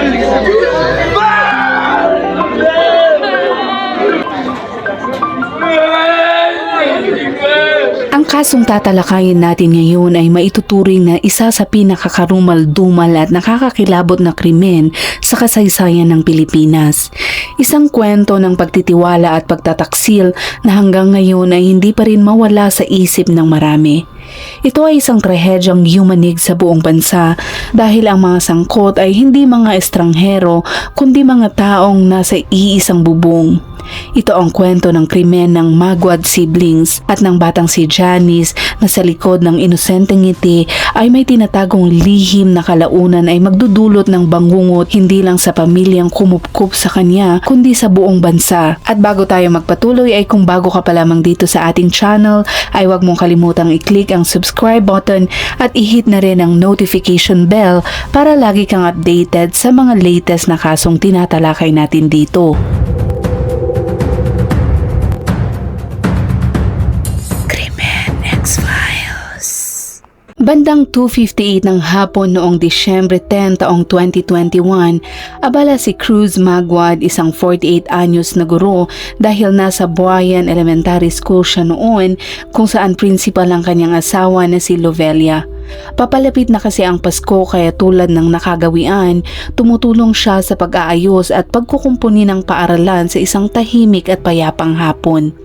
Ang kasong tatalakayin natin ngayon ay maituturing na isa sa pinakakarumal-dumal at nakakakilabot na krimen sa kasaysayan ng Pilipinas. Isang kwento ng pagtitiwala at pagtataksil na hanggang ngayon ay hindi pa rin mawala sa isip ng marami. Ito ay isang trahedyang humanig sa buong bansa dahil ang mga sangkot ay hindi mga estranghero kundi mga taong nasa iisang bubong. Ito ang kwento ng krimen ng Magwad siblings at ng batang si Janice na sa likod ng inosenteng ngiti ay may tinatagong lihim na kalaunan ay magdudulot ng bangungot hindi lang sa pamilyang kumupkup sa kanya kundi sa buong bansa. At bago tayo magpatuloy ay kung bago ka pa lamang dito sa ating channel ay huwag mong kalimutang i-click ang subscribe button at i-hit na rin ang notification bell para lagi kang updated sa mga latest na kasong tinatalakay natin dito. Bandang 2.58 ng hapon noong Disyembre 10 taong 2021, abala si Cruz Magwad, isang 48 anyos na guro dahil nasa Buayan Elementary School siya noon kung saan principal ang kanyang asawa na si Lovelia. Papalapit na kasi ang Pasko kaya tulad ng nakagawian, tumutulong siya sa pag-aayos at pagkukumpuni ng paaralan sa isang tahimik at payapang hapon.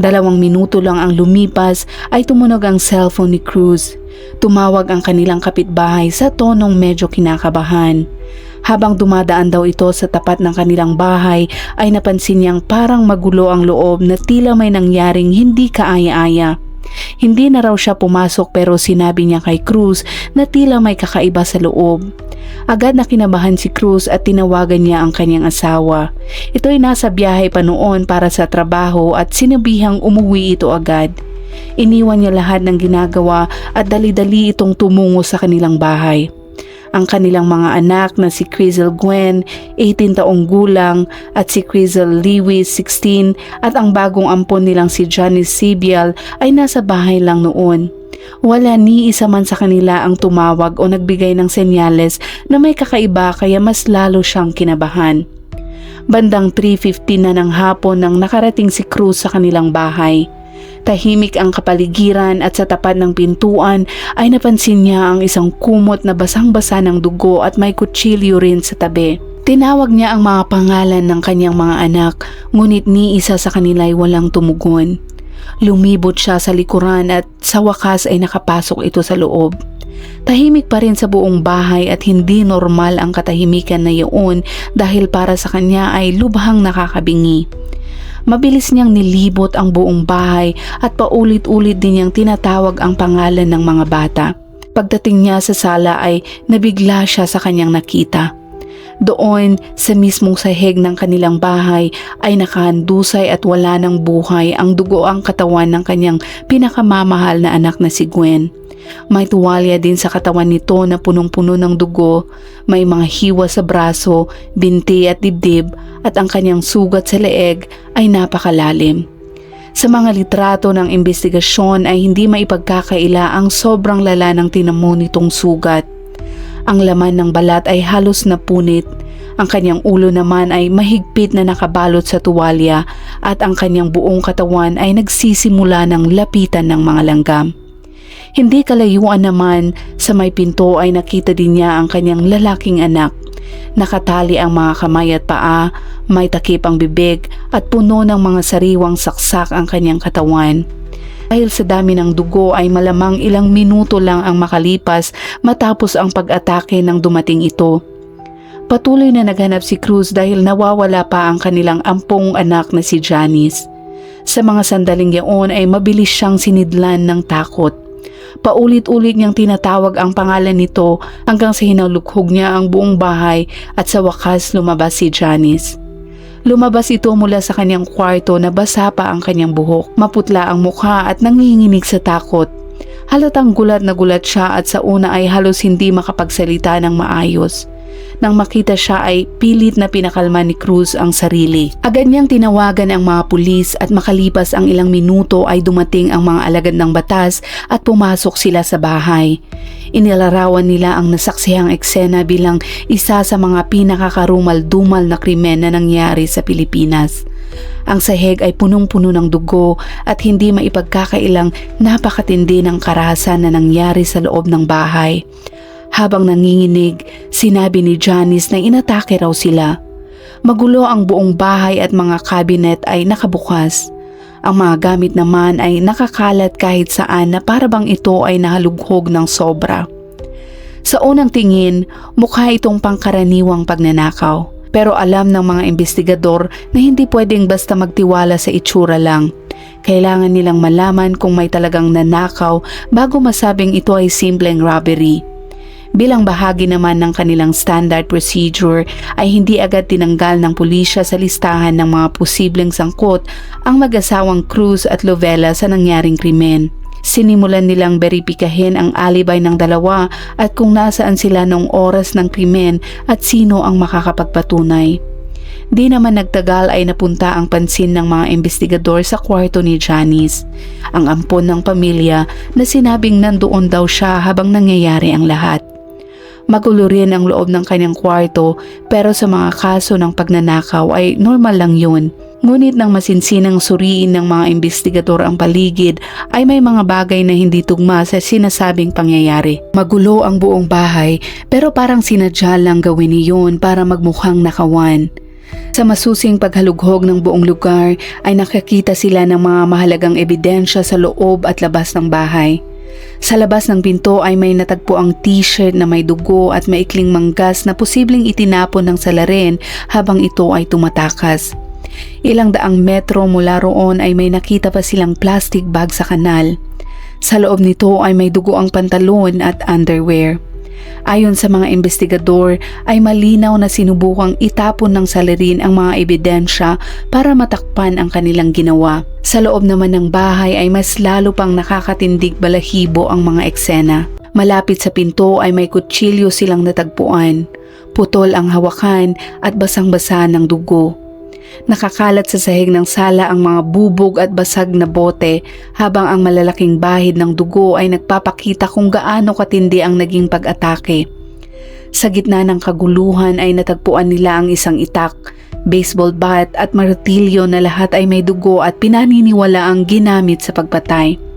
Dalawang minuto lang ang lumipas ay tumunog ang cellphone ni Cruz. Tumawag ang kanilang kapitbahay sa tonong medyo kinakabahan. Habang dumadaan daw ito sa tapat ng kanilang bahay ay napansin niyang parang magulo ang loob na tila may nangyaring hindi kaaya-aya. Hindi na raw siya pumasok pero sinabi niya kay Cruz na tila may kakaiba sa loob. Agad na kinabahan si Cruz at tinawagan niya ang kanyang asawa. Ito'y nasa biyahe pa noon para sa trabaho at sinabihang umuwi ito agad. Iniwan niya lahat ng ginagawa at dali-dali itong tumungo sa kanilang bahay. Ang kanilang mga anak na si Crizel Gwen, 18 taong gulang, at si Crizel Lewis, 16, at ang bagong ampon nilang si Janice Sibial ay nasa bahay lang noon. Wala ni isa man sa kanila ang tumawag o nagbigay ng senyales na may kakaiba kaya mas lalo siyang kinabahan. Bandang 3.15 na ng hapon nang nakarating si Cruz sa kanilang bahay. Tahimik ang kapaligiran at sa tapat ng pintuan ay napansin niya ang isang kumot na basang-basa ng dugo at may kutsilyo rin sa tabi. Tinawag niya ang mga pangalan ng kanyang mga anak ngunit ni isa sa kanila ay walang tumugon. Lumibot siya sa likuran at sa wakas ay nakapasok ito sa loob. Tahimik pa rin sa buong bahay at hindi normal ang katahimikan na iyon dahil para sa kanya ay lubhang nakakabingi. Mabilis niyang nilibot ang buong bahay at paulit-ulit din niyang tinatawag ang pangalan ng mga bata. Pagdating niya sa sala ay nabigla siya sa kanyang nakita. Doon sa mismong sahig ng kanilang bahay ay nakahandusay at wala ng buhay ang dugo ang katawan ng kanyang pinakamamahal na anak na si Gwen. May tuwalya din sa katawan nito na punong-puno ng dugo, may mga hiwa sa braso, binti at dibdib at ang kanyang sugat sa leeg ay napakalalim. Sa mga litrato ng investigasyon ay hindi maipagkakaila ang sobrang lala ng tinamo nitong sugat. Ang laman ng balat ay halos napunit. Ang kanyang ulo naman ay mahigpit na nakabalot sa tuwalya at ang kanyang buong katawan ay nagsisimula ng lapitan ng mga langgam. Hindi kalayuan naman sa may pinto ay nakita din niya ang kanyang lalaking anak. Nakatali ang mga kamay at paa, may takip ang bibig at puno ng mga sariwang saksak ang kanyang katawan. Dahil sa dami ng dugo ay malamang ilang minuto lang ang makalipas matapos ang pag-atake ng dumating ito. Patuloy na naghanap si Cruz dahil nawawala pa ang kanilang ampong anak na si Janice. Sa mga sandaling yaon ay mabilis siyang sinidlan ng takot. Paulit-ulit niyang tinatawag ang pangalan nito hanggang sa hinalughog niya ang buong bahay at sa wakas lumabas si Janice. Lumabas ito mula sa kanyang kwarto na basa pa ang kanyang buhok, maputla ang mukha at nanginginig sa takot. Halatang gulat na gulat siya at sa una ay halos hindi makapagsalita ng maayos. Nang makita siya ay pilit na pinakalma ni Cruz ang sarili. Agad niyang tinawagan ang mga pulis at makalipas ang ilang minuto ay dumating ang mga alagad ng batas at pumasok sila sa bahay. Inilarawan nila ang nasaksihang eksena bilang isa sa mga pinakakarumal-dumal na krimen na nangyari sa Pilipinas. Ang sahig ay punong-puno ng dugo at hindi maipagkakailang napakatindi ng karahasan na nangyari sa loob ng bahay. Habang nanginginig, sinabi ni Janice na inatake raw sila. Magulo ang buong bahay at mga kabinet ay nakabukas. Ang mga gamit naman ay nakakalat kahit saan na parabang ito ay nahalughog ng sobra. Sa unang tingin, mukha itong pangkaraniwang pagnanakaw. Pero alam ng mga investigador na hindi pwedeng basta magtiwala sa itsura lang. Kailangan nilang malaman kung may talagang nanakaw bago masabing ito ay simpleng robbery. Bilang bahagi naman ng kanilang standard procedure ay hindi agad tinanggal ng pulisya sa listahan ng mga posibleng sangkot ang mag-asawang Cruz at Lovella sa nangyaring krimen. Sinimulan nilang beripikahin ang alibay ng dalawa at kung nasaan sila noong oras ng krimen at sino ang makakapagpatunay. Di naman nagtagal ay napunta ang pansin ng mga investigador sa kwarto ni Janice, ang ampon ng pamilya na sinabing nandoon daw siya habang nangyayari ang lahat. Magulo rin ang loob ng kanyang kwarto pero sa mga kaso ng pagnanakaw ay normal lang yun. Ngunit nang masinsinang suriin ng mga investigador ang paligid ay may mga bagay na hindi tugma sa sinasabing pangyayari. Magulo ang buong bahay pero parang sinadya lang gawin niyon para magmukhang nakawan. Sa masusing paghalughog ng buong lugar ay nakakita sila ng mga mahalagang ebidensya sa loob at labas ng bahay. Sa labas ng pinto ay may natagpo ang t-shirt na may dugo at maikling manggas na posibleng itinapon ng salarin habang ito ay tumatakas. Ilang daang metro mula roon ay may nakita pa silang plastic bag sa kanal. Sa loob nito ay may dugo ang pantalon at underwear. Ayon sa mga investigador ay malinaw na sinubukang itapon ng salarin ang mga ebidensya para matakpan ang kanilang ginawa. Sa loob naman ng bahay ay mas lalo pang nakakatindig balahibo ang mga eksena. Malapit sa pinto ay may kutsilyo silang natagpuan. Putol ang hawakan at basang-basa ng dugo. Nakakalat sa sahig ng sala ang mga bubog at basag na bote habang ang malalaking bahid ng dugo ay nagpapakita kung gaano katindi ang naging pag-atake. Sa gitna ng kaguluhan ay natagpuan nila ang isang itak, baseball bat at martilyo na lahat ay may dugo at pinaniniwala ang ginamit sa pagpatay.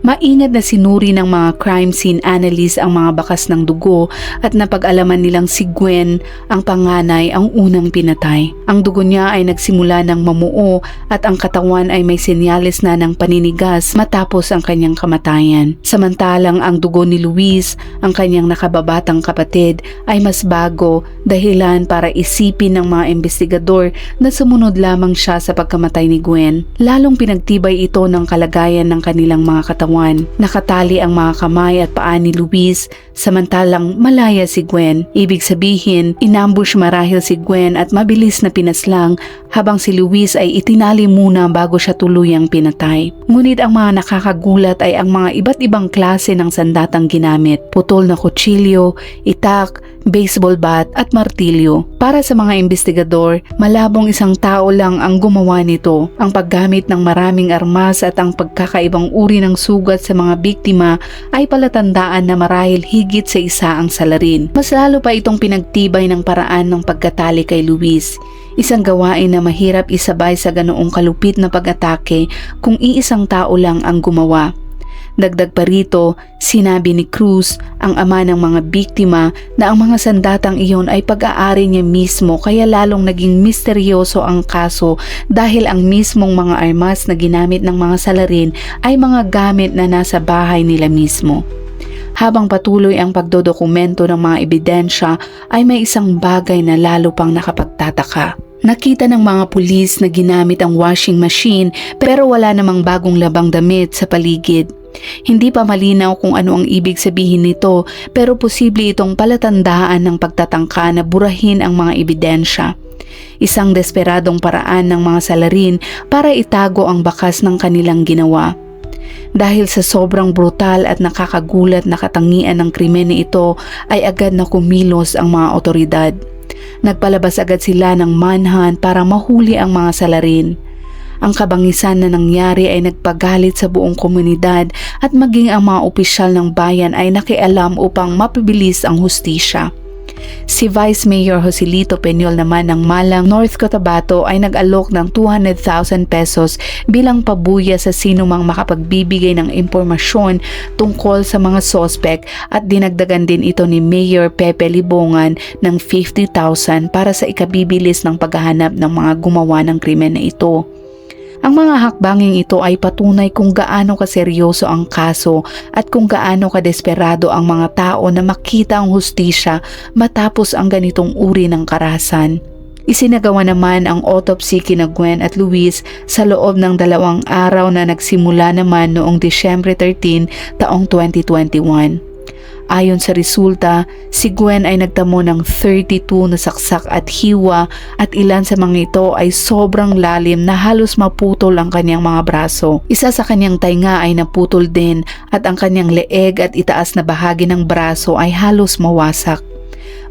Maingat na sinuri ng mga crime scene analyst ang mga bakas ng dugo at napag-alaman nilang si Gwen, ang panganay, ang unang pinatay. Ang dugo niya ay nagsimula ng mamuo at ang katawan ay may senyales na ng paninigas matapos ang kanyang kamatayan. Samantalang ang dugo ni Luis, ang kanyang nakababatang kapatid, ay mas bago dahilan para isipin ng mga investigador na sumunod lamang siya sa pagkamatay ni Gwen. Lalong pinagtibay ito ng kalagayan ng kanilang mga katawan. Nakatali ang mga kamay at paa ni Luis samantalang malaya si Gwen. Ibig sabihin, inambush marahil si Gwen at mabilis na pinaslang habang si Luis ay itinali muna bago siya tuluyang pinatay. Ngunit ang mga nakakagulat ay ang mga iba't ibang klase ng sandatang ginamit. Putol na kutsilyo, itak, baseball bat at martilyo. Para sa mga investigador, malabong isang tao lang ang gumawa nito. Ang paggamit ng maraming armas at ang pagkakaibang uri ng sugat sa mga biktima ay palatandaan na marahil higit sa isa ang salarin. Mas lalo pa itong pinagtibay ng paraan ng pagkatali kay Luis. Isang gawain na mahirap isabay sa ganoong kalupit na pag-atake kung iisang tao lang ang gumawa. Dagdag pa rito, sinabi ni Cruz, ang ama ng mga biktima, na ang mga sandatang iyon ay pag-aari niya mismo kaya lalong naging misteryoso ang kaso dahil ang mismong mga armas na ginamit ng mga salarin ay mga gamit na nasa bahay nila mismo. Habang patuloy ang pagdodokumento ng mga ebidensya ay may isang bagay na lalo pang nakapagtataka. Nakita ng mga pulis na ginamit ang washing machine pero wala namang bagong labang damit sa paligid. Hindi pa malinaw kung ano ang ibig sabihin nito pero posible itong palatandaan ng pagtatangka na burahin ang mga ebidensya. Isang desperadong paraan ng mga salarin para itago ang bakas ng kanilang ginawa. Dahil sa sobrang brutal at nakakagulat na katangian ng krimen na ito ay agad na kumilos ang mga otoridad. Nagpalabas agad sila ng manhunt para mahuli ang mga salarin. Ang kabangisan na nangyari ay nagpagalit sa buong komunidad at maging ang mga opisyal ng bayan ay nakialam upang mapibilis ang hustisya. Si Vice Mayor Joselito Peñol naman ng Malang, North Cotabato ay nag-alok ng 200,000 pesos bilang pabuya sa sino mang makapagbibigay ng impormasyon tungkol sa mga sospek at dinagdagan din ito ni Mayor Pepe Libongan ng 50,000 para sa ikabibilis ng paghahanap ng mga gumawa ng krimen na ito. Ang mga hakbanging ito ay patunay kung gaano kaseryoso ang kaso at kung gaano kadesperado ang mga tao na makita ang hustisya matapos ang ganitong uri ng karahasan. Isinagawa naman ang autopsy kina Gwen at Luis sa loob ng dalawang araw na nagsimula naman noong Disyembre 13 taong 2021. Ayon sa resulta, si Gwen ay nagtamo ng 32 na saksak at hiwa at ilan sa mga ito ay sobrang lalim na halos maputol ang kanyang mga braso. Isa sa kanyang tainga ay naputol din at ang kanyang leeg at itaas na bahagi ng braso ay halos mawasak.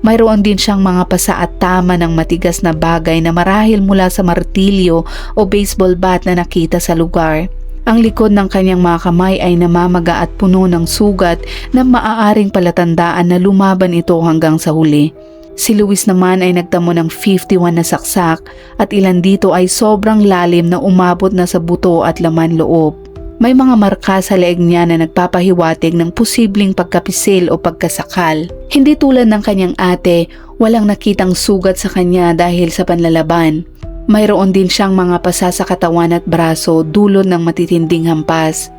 Mayroon din siyang mga pasa at tama ng matigas na bagay na marahil mula sa martilyo o baseball bat na nakita sa lugar. Ang likod ng kanyang mga kamay ay namamaga at puno ng sugat na maaaring palatandaan na lumaban ito hanggang sa huli. Si Luis naman ay nagtamo ng 51 na saksak at ilan dito ay sobrang lalim na umabot na sa buto at laman loob. May mga marka sa leeg niya na nagpapahiwatig ng posibleng pagkapisil o pagkasakal. Hindi tulad ng kanyang ate, walang nakitang sugat sa kanya dahil sa panlalaban. Mayroon din siyang mga pasa sa katawan at braso dulot ng matitinding hampas.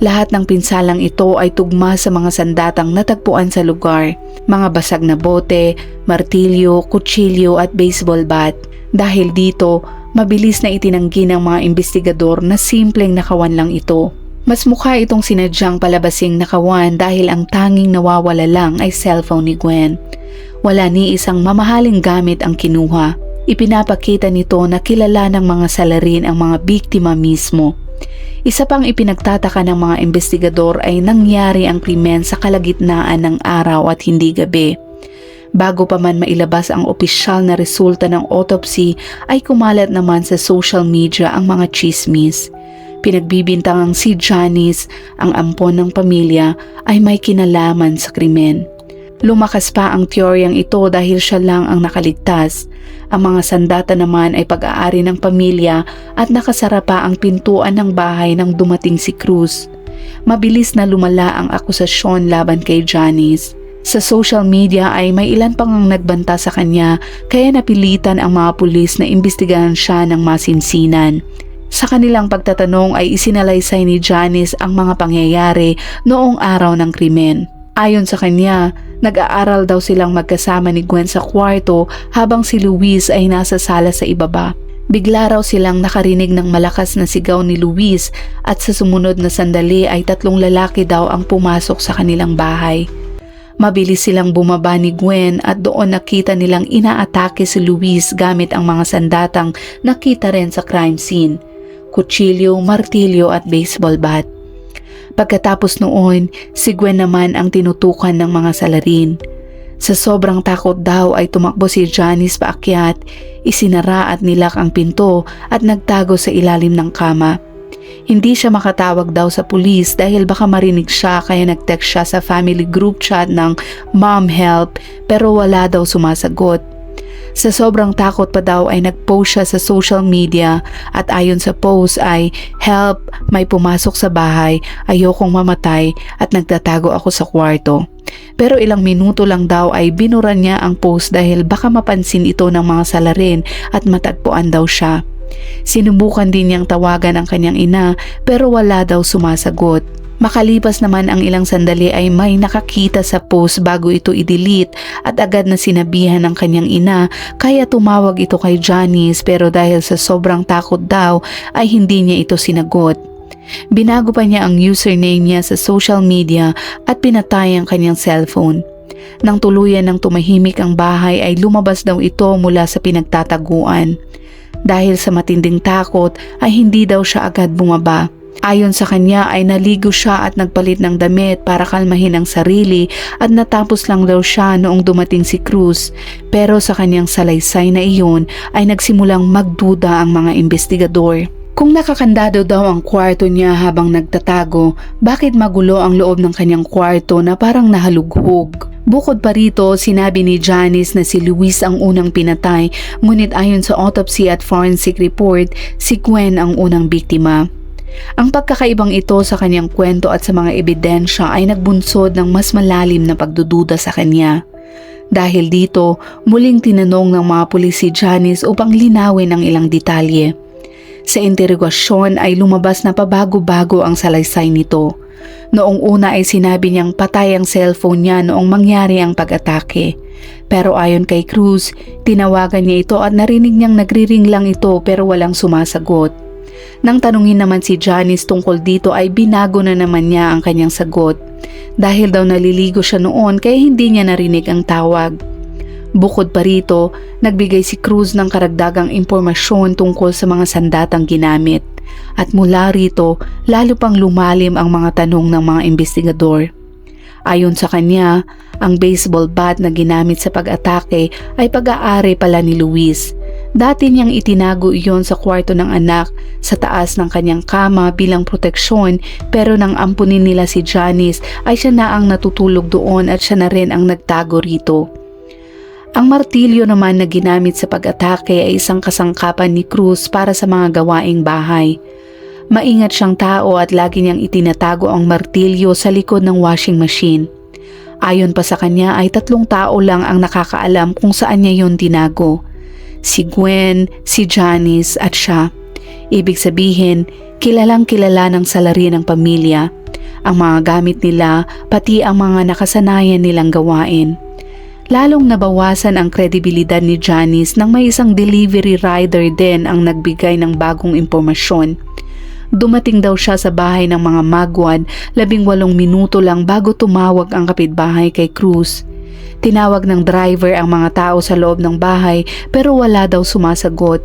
Lahat ng pinsalang ito ay tugma sa mga sandatang natagpuan sa lugar, mga basag na bote, martilyo, kutsilyo at baseball bat. Dahil dito, mabilis na itinanggi ng mga investigador na simpleng nakawan lang ito. Mas mukha itong sinadyang palabasing nakawan dahil ang tanging nawawala lang ay cellphone ni Gwen. Wala ni isang mamahaling gamit ang kinuha. Ipinapakita nito na kilala ng mga salarin ang mga biktima mismo. Isa pang ipinagtataka ng mga investigador ay nangyari ang krimen sa kalagitnaan ng araw at hindi gabi. Bago pa man mailabas ang opisyal na resulta ng autopsy ay kumalat naman sa social media ang mga chismis. Pinagbibintangang si Janice, ang ampon ng pamilya, ay may kinalaman sa krimen. Lumakas pa ang teoryang ito dahil siya lang ang nakaligtas ang mga sandata naman ay pag-aari ng pamilya at nakasara pa ang pintuan ng bahay nang dumating si Cruz. Mabilis na lumala ang akusasyon laban kay Janice. Sa social media ay may ilan pang ang nagbanta sa kanya kaya napilitan ang mga pulis na imbestigahan siya ng masinsinan. Sa kanilang pagtatanong ay isinalaysay ni Janice ang mga pangyayari noong araw ng krimen. Ayon sa kanya, nag-aaral daw silang magkasama ni Gwen sa kwarto habang si Luis ay nasa sala sa ibaba. Bigla raw silang nakarinig ng malakas na sigaw ni Luis at sa sumunod na sandali ay tatlong lalaki daw ang pumasok sa kanilang bahay. Mabilis silang bumaba ni Gwen at doon nakita nilang inaatake si Luis gamit ang mga sandatang nakita rin sa crime scene. Kutsilyo, martilyo at baseball bat. Pagkatapos noon, si Gwen naman ang tinutukan ng mga salarin. Sa sobrang takot daw ay tumakbo si Janice paakyat, isinara at nilak ang pinto at nagtago sa ilalim ng kama. Hindi siya makatawag daw sa pulis dahil baka marinig siya kaya nag-text siya sa family group chat ng Mom Help pero wala daw sumasagot. Sa sobrang takot pa daw ay nag-post siya sa social media at ayon sa post ay Help, may pumasok sa bahay, ayokong mamatay at nagtatago ako sa kwarto. Pero ilang minuto lang daw ay binura niya ang post dahil baka mapansin ito ng mga salarin at matagpuan daw siya. Sinubukan din niyang tawagan ang kanyang ina pero wala daw sumasagot. Makalipas naman ang ilang sandali ay may nakakita sa post bago ito i-delete at agad na sinabihan ng kanyang ina kaya tumawag ito kay Janice pero dahil sa sobrang takot daw ay hindi niya ito sinagot. Binago pa niya ang username niya sa social media at pinatay ang kanyang cellphone. Nang tuluyan ng tumahimik ang bahay ay lumabas daw ito mula sa pinagtataguan. Dahil sa matinding takot ay hindi daw siya agad bumaba. Ayon sa kanya ay naligo siya at nagpalit ng damit para kalmahin ang sarili at natapos lang daw siya noong dumating si Cruz pero sa kanyang salaysay na iyon ay nagsimulang magduda ang mga investigador. Kung nakakandado daw ang kwarto niya habang nagtatago, bakit magulo ang loob ng kanyang kwarto na parang nahalughog? Bukod pa rito, sinabi ni Janice na si Luis ang unang pinatay, ngunit ayon sa autopsy at forensic report, si Gwen ang unang biktima. Ang pagkakaibang ito sa kanyang kwento at sa mga ebidensya ay nagbunsod ng mas malalim na pagdududa sa kanya. Dahil dito, muling tinanong ng mga pulis si Janice upang linawin ang ilang detalye. Sa interogasyon ay lumabas na pabago-bago ang salaysay nito. Noong una ay sinabi niyang patay ang cellphone niya noong mangyari ang pag-atake. Pero ayon kay Cruz, tinawagan niya ito at narinig niyang nagriring lang ito pero walang sumasagot. Nang tanungin naman si Janice tungkol dito ay binago na naman niya ang kanyang sagot. Dahil daw naliligo siya noon kaya hindi niya narinig ang tawag. Bukod pa rito, nagbigay si Cruz ng karagdagang impormasyon tungkol sa mga sandatang ginamit. At mula rito, lalo pang lumalim ang mga tanong ng mga investigador. Ayon sa kanya, ang baseball bat na ginamit sa pag-atake ay pag-aari pala ni Luis. Dati niyang itinago iyon sa kwarto ng anak sa taas ng kanyang kama bilang proteksyon pero nang ampunin nila si Janice ay siya na ang natutulog doon at siya na rin ang nagtago rito. Ang martilyo naman na ginamit sa pag-atake ay isang kasangkapan ni Cruz para sa mga gawaing bahay. Maingat siyang tao at lagi niyang itinatago ang martilyo sa likod ng washing machine. Ayon pa sa kanya ay tatlong tao lang ang nakakaalam kung saan niya yon tinago. Si Gwen, si Janice at siya. Ibig sabihin, kilalang kilala ng salari ng pamilya. Ang mga gamit nila, pati ang mga nakasanayan nilang gawain. Lalong nabawasan ang kredibilidad ni Janice nang may isang delivery rider din ang nagbigay ng bagong impormasyon. Dumating daw siya sa bahay ng mga magwad labing walong minuto lang bago tumawag ang kapitbahay kay Cruz. Tinawag ng driver ang mga tao sa loob ng bahay pero wala daw sumasagot.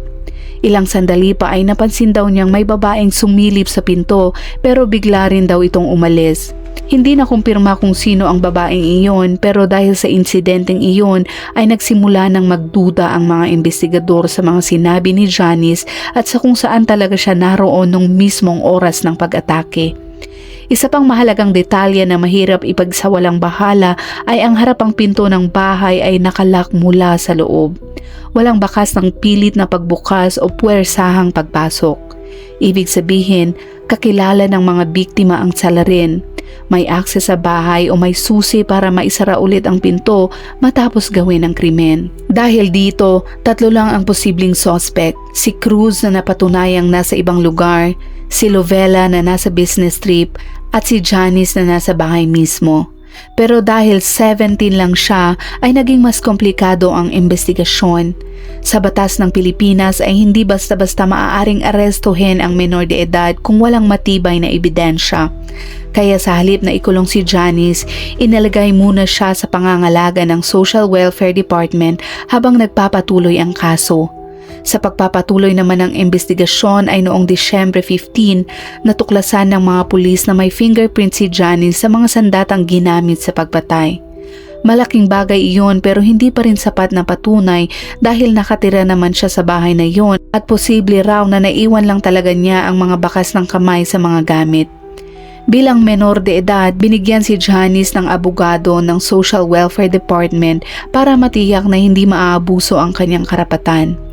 Ilang sandali pa ay napansin daw niyang may babaeng sumilip sa pinto pero bigla rin daw itong umalis. Hindi na kumpirma kung sino ang babaeng iyon pero dahil sa insidenteng iyon ay nagsimula ng magduda ang mga investigador sa mga sinabi ni Janice at sa kung saan talaga siya naroon nung mismong oras ng pag-atake. Isa pang mahalagang detalye na mahirap ipagsawalang bahala ay ang harapang pinto ng bahay ay nakalak mula sa loob. Walang bakas ng pilit na pagbukas o puwersahang pagpasok. Ibig sabihin, kakilala ng mga biktima ang salarin may akses sa bahay o may susi para maisara ulit ang pinto matapos gawin ang krimen. Dahil dito, tatlo lang ang posibleng suspect. Si Cruz na napatunayang nasa ibang lugar, si Lovella na nasa business trip at si Janice na nasa bahay mismo. Pero dahil 17 lang siya ay naging mas komplikado ang investigasyon. Sa batas ng Pilipinas ay hindi basta-basta maaaring arestuhin ang menor de edad kung walang matibay na ebidensya. Kaya sa halip na ikulong si Janice, inalagay muna siya sa pangangalaga ng Social Welfare Department habang nagpapatuloy ang kaso. Sa pagpapatuloy naman ng investigasyon ay noong Disyembre 15, natuklasan ng mga pulis na may fingerprint si Janice sa mga sandatang ginamit sa pagpatay. Malaking bagay iyon pero hindi pa rin sapat na patunay dahil nakatira naman siya sa bahay na iyon at posible raw na naiwan lang talaga niya ang mga bakas ng kamay sa mga gamit. Bilang menor de edad, binigyan si Janice ng abogado ng Social Welfare Department para matiyak na hindi maaabuso ang kanyang karapatan.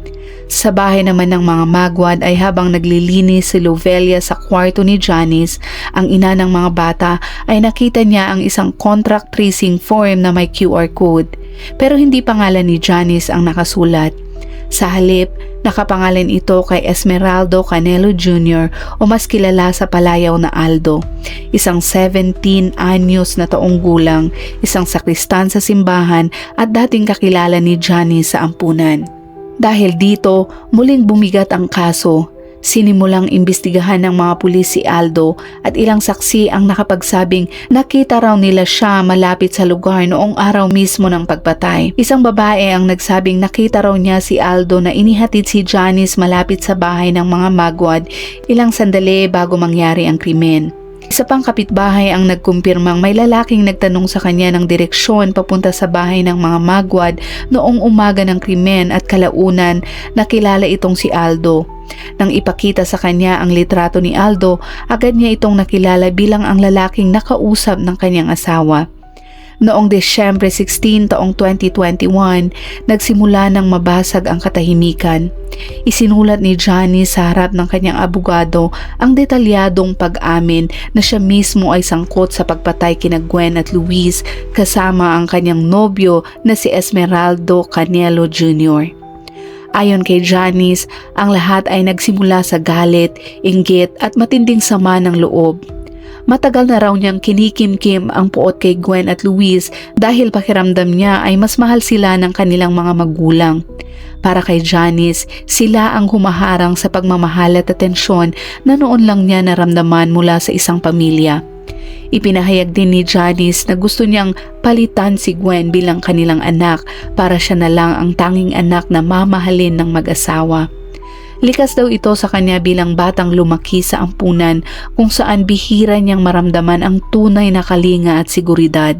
Sa bahay naman ng mga magwad ay habang naglilinis si Lovelia sa kwarto ni Janice, ang ina ng mga bata ay nakita niya ang isang contract tracing form na may QR code. Pero hindi pangalan ni Janice ang nakasulat. Sa halip, nakapangalan ito kay Esmeraldo Canelo Jr. o mas kilala sa palayaw na Aldo. Isang 17 anyos na taong gulang, isang sakristan sa simbahan at dating kakilala ni Johnny sa ampunan. Dahil dito, muling bumigat ang kaso. Sinimulang imbestigahan ng mga pulis si Aldo at ilang saksi ang nakapagsabing nakita raw nila siya malapit sa lugar noong araw mismo ng pagpatay. Isang babae ang nagsabing nakita raw niya si Aldo na inihatid si Janice malapit sa bahay ng mga magwad ilang sandali bago mangyari ang krimen. Isa pang kapitbahay ang nagkumpirmang may lalaking nagtanong sa kanya ng direksyon papunta sa bahay ng mga magwad noong umaga ng krimen at kalaunan nakilala itong si Aldo. Nang ipakita sa kanya ang litrato ni Aldo, agad niya itong nakilala bilang ang lalaking nakausap ng kanyang asawa. Noong Desyembre 16 taong 2021, nagsimula ng mabasag ang katahimikan. Isinulat ni Johnny sa harap ng kanyang abogado ang detalyadong pag-amin na siya mismo ay sangkot sa pagpatay kina Gwen at Luis kasama ang kanyang nobyo na si Esmeraldo Canelo Jr. Ayon kay Janice, ang lahat ay nagsimula sa galit, inggit at matinding sama ng loob. Matagal na raw niyang kinikimkim ang puot kay Gwen at Luis dahil pakiramdam niya ay mas mahal sila ng kanilang mga magulang. Para kay Janice, sila ang humaharang sa pagmamahal at atensyon na noon lang niya naramdaman mula sa isang pamilya. Ipinahayag din ni Janice na gusto niyang palitan si Gwen bilang kanilang anak para siya na lang ang tanging anak na mamahalin ng mag-asawa. Likas daw ito sa kanya bilang batang lumaki sa ampunan kung saan bihira niyang maramdaman ang tunay na kalinga at seguridad.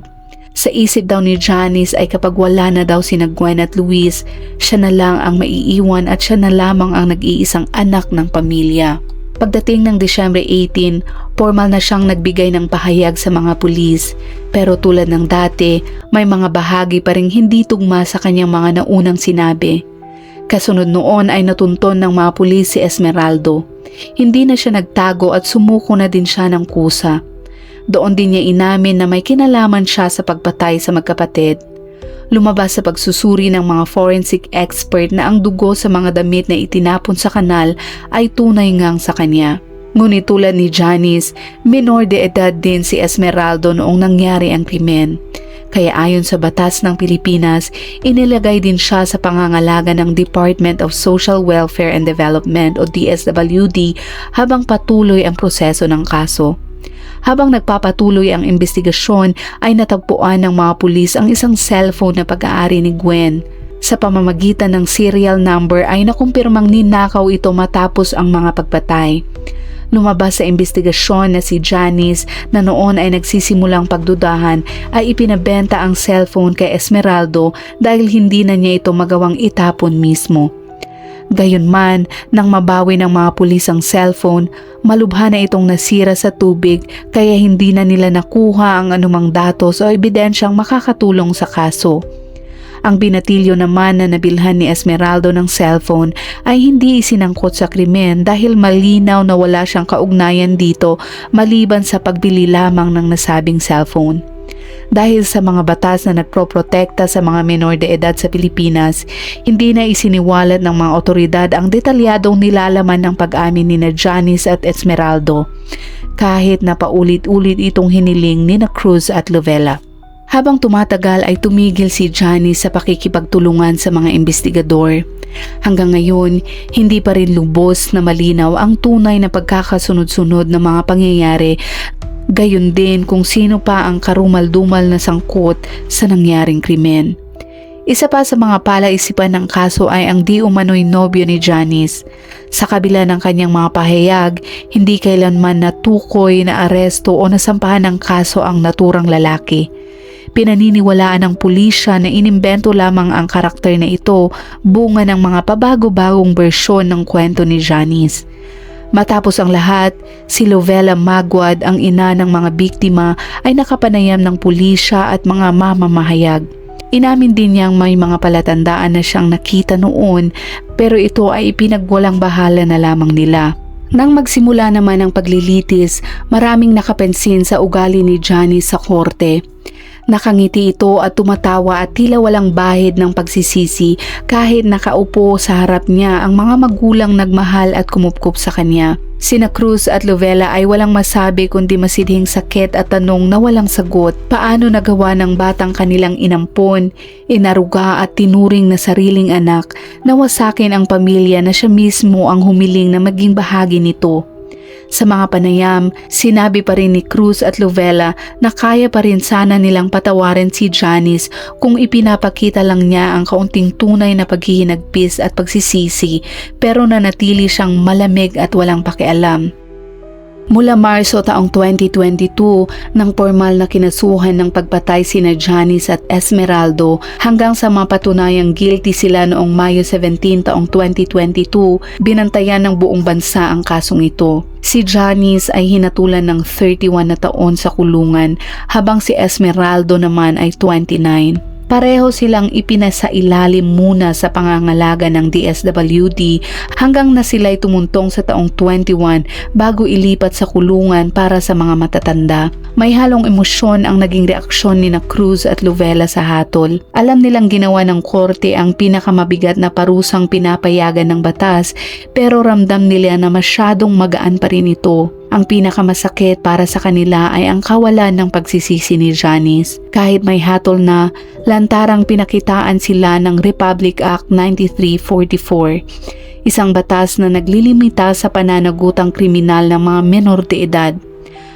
Sa isip daw ni Janice ay kapag wala na daw si Gwen at Luis, siya na lang ang maiiwan at siya na lamang ang nag-iisang anak ng pamilya. Pagdating ng Desyembre 18, formal na siyang nagbigay ng pahayag sa mga pulis. Pero tulad ng dati, may mga bahagi pa rin hindi tugma sa kanyang mga naunang sinabi. Kasunod noon ay natunton ng mga pulis si Esmeraldo. Hindi na siya nagtago at sumuko na din siya ng kusa. Doon din niya inamin na may kinalaman siya sa pagpatay sa magkapatid. Lumabas sa pagsusuri ng mga forensic expert na ang dugo sa mga damit na itinapon sa kanal ay tunay ngang sa kanya. Ngunit tulad ni Janice, minor de edad din si Esmeraldo noong nangyari ang krimen. Kaya ayon sa batas ng Pilipinas, inilagay din siya sa pangangalaga ng Department of Social Welfare and Development o DSWD habang patuloy ang proseso ng kaso. Habang nagpapatuloy ang investigasyon ay natagpuan ng mga pulis ang isang cellphone na pag-aari ni Gwen. Sa pamamagitan ng serial number ay nakumpirmang ninakaw ito matapos ang mga pagpatay. Lumabas sa investigasyon na si Janice na noon ay nagsisimulang pagdudahan ay ipinabenta ang cellphone kay Esmeraldo dahil hindi na niya ito magawang itapon mismo. Gayunman, nang mabawi ng mga pulis ang cellphone, malubha na itong nasira sa tubig kaya hindi na nila nakuha ang anumang datos o ebidensyang makakatulong sa kaso. Ang binatilyo naman na nabilhan ni Esmeraldo ng cellphone ay hindi isinangkot sa krimen dahil malinaw na wala siyang kaugnayan dito maliban sa pagbili lamang ng nasabing cellphone. Dahil sa mga batas na nagproprotekta sa mga menor de edad sa Pilipinas, hindi na isiniwalat ng mga otoridad ang detalyadong nilalaman ng pag-amin ni na Janice at Esmeraldo, kahit na paulit-ulit itong hiniling ni na Cruz at Lovella. Habang tumatagal ay tumigil si Johnny sa pakikipagtulungan sa mga investigador. Hanggang ngayon, hindi pa rin lubos na malinaw ang tunay na pagkakasunod-sunod ng mga pangyayari gayon din kung sino pa ang karumal-dumal na sangkot sa nangyaring krimen. Isa pa sa mga palaisipan ng kaso ay ang di umano'y nobyo ni Janice. Sa kabila ng kanyang mga pahayag, hindi kailanman natukoy na aresto o nasampahan ng kaso ang naturang lalaki. Pinaniniwalaan ng pulisya na inimbento lamang ang karakter na ito bunga ng mga pabago-bagong bersyon ng kwento ni Janice. Matapos ang lahat, si Lovella Magwad, ang ina ng mga biktima, ay nakapanayam ng pulisya at mga mamamahayag. Inamin din niyang may mga palatandaan na siyang nakita noon pero ito ay ipinagwalang bahala na lamang nila. Nang magsimula naman ang paglilitis, maraming nakapansin sa ugali ni Johnny sa korte. Nakangiti ito at tumatawa at tila walang bahid ng pagsisisi kahit nakaupo sa harap niya ang mga magulang nagmahal at kumupkup sa kanya. Sina Cruz at Lovella ay walang masabi kundi masidhing sakit at tanong na walang sagot. Paano nagawa ng batang kanilang inampon, inaruga at tinuring na sariling anak na wasakin ang pamilya na siya mismo ang humiling na maging bahagi nito. Sa mga panayam, sinabi pa rin ni Cruz at Lovella na kaya pa rin sana nilang patawarin si Janice kung ipinapakita lang niya ang kaunting tunay na paghihinagpis at pagsisisi pero nanatili siyang malamig at walang pakialam. Mula Marso taong 2022 nang formal na kinasuhan ng pagpatay sina Janice at Esmeraldo hanggang sa mapatunayang guilty sila noong Mayo 17 taong 2022, binantayan ng buong bansa ang kasong ito. Si Janice ay hinatulan ng 31 na taon sa kulungan habang si Esmeraldo naman ay 29. Pareho silang ipinasailalim muna sa pangangalaga ng DSWD hanggang na sila'y tumuntong sa taong 21 bago ilipat sa kulungan para sa mga matatanda. May halong emosyon ang naging reaksyon ni na Cruz at Lovella sa hatol. Alam nilang ginawa ng korte ang pinakamabigat na parusang pinapayagan ng batas pero ramdam nila na masyadong magaan pa rin ito. Ang pinakamasakit para sa kanila ay ang kawalan ng pagsisisi ni Janice. Kahit may hatol na, lantarang pinakitaan sila ng Republic Act 9344, isang batas na naglilimita sa pananagutang kriminal ng mga menor de edad.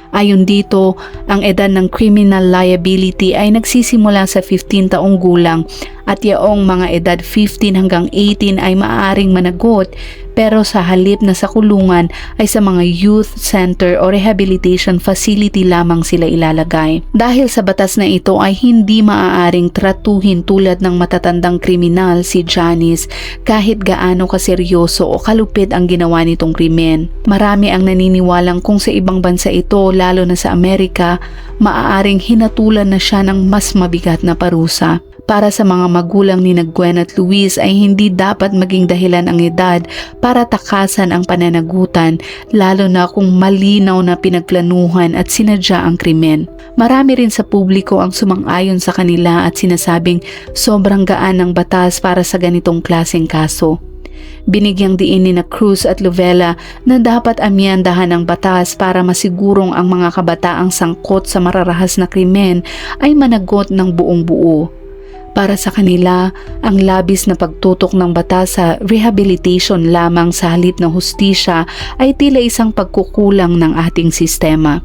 Ayon dito, ang edad ng criminal liability ay nagsisimula sa 15 taong gulang at yaong mga edad 15 hanggang 18 ay maaaring managot pero sa halip na sa kulungan ay sa mga youth center o rehabilitation facility lamang sila ilalagay. Dahil sa batas na ito ay hindi maaaring tratuhin tulad ng matatandang kriminal si Janice kahit gaano kaseryoso o kalupit ang ginawa nitong krimen. Marami ang naniniwalang kung sa ibang bansa ito lalo na sa Amerika, maaaring hinatulan na siya ng mas mabigat na parusa. Para sa mga magulang ni Naguen at Luis ay hindi dapat maging dahilan ang edad para takasan ang pananagutan lalo na kung malinaw na pinagplanuhan at sinadya ang krimen. Marami rin sa publiko ang sumang-ayon sa kanila at sinasabing sobrang gaan ng batas para sa ganitong klaseng kaso. Binigyang diin ni na Cruz at Lovella na dapat amyandahan ang batas para masigurong ang mga kabataang sangkot sa mararahas na krimen ay managot ng buong buo. Para sa kanila, ang labis na pagtutok ng batas sa rehabilitation lamang sa halip ng hustisya ay tila isang pagkukulang ng ating sistema.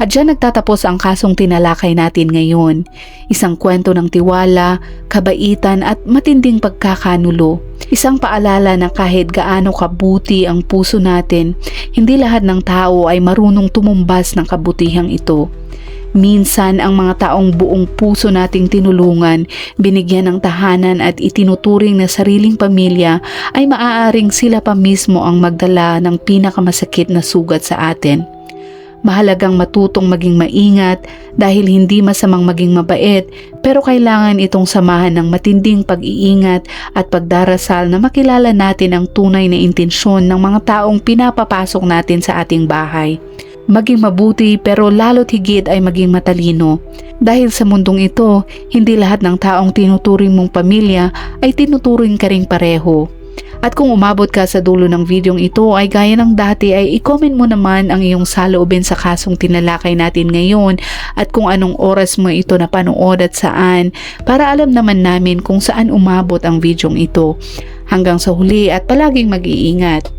At dyan nagtatapos ang kasong tinalakay natin ngayon. Isang kwento ng tiwala, kabaitan at matinding pagkakanulo. Isang paalala na kahit gaano kabuti ang puso natin, hindi lahat ng tao ay marunong tumumbas ng kabutihang ito. Minsan ang mga taong buong puso nating tinulungan, binigyan ng tahanan at itinuturing na sariling pamilya ay maaaring sila pa mismo ang magdala ng pinakamasakit na sugat sa atin. Mahalagang matutong maging maingat dahil hindi masamang maging mabait pero kailangan itong samahan ng matinding pag-iingat at pagdarasal na makilala natin ang tunay na intensyon ng mga taong pinapapasok natin sa ating bahay maging mabuti pero lalo't higit ay maging matalino. Dahil sa mundong ito, hindi lahat ng taong tinuturing mong pamilya ay tinuturing ka ring pareho. At kung umabot ka sa dulo ng videong ito ay gaya ng dati ay i-comment mo naman ang iyong saloobin sa kasong tinalakay natin ngayon at kung anong oras mo ito napanood at saan para alam naman namin kung saan umabot ang videong ito. Hanggang sa huli at palaging mag-iingat.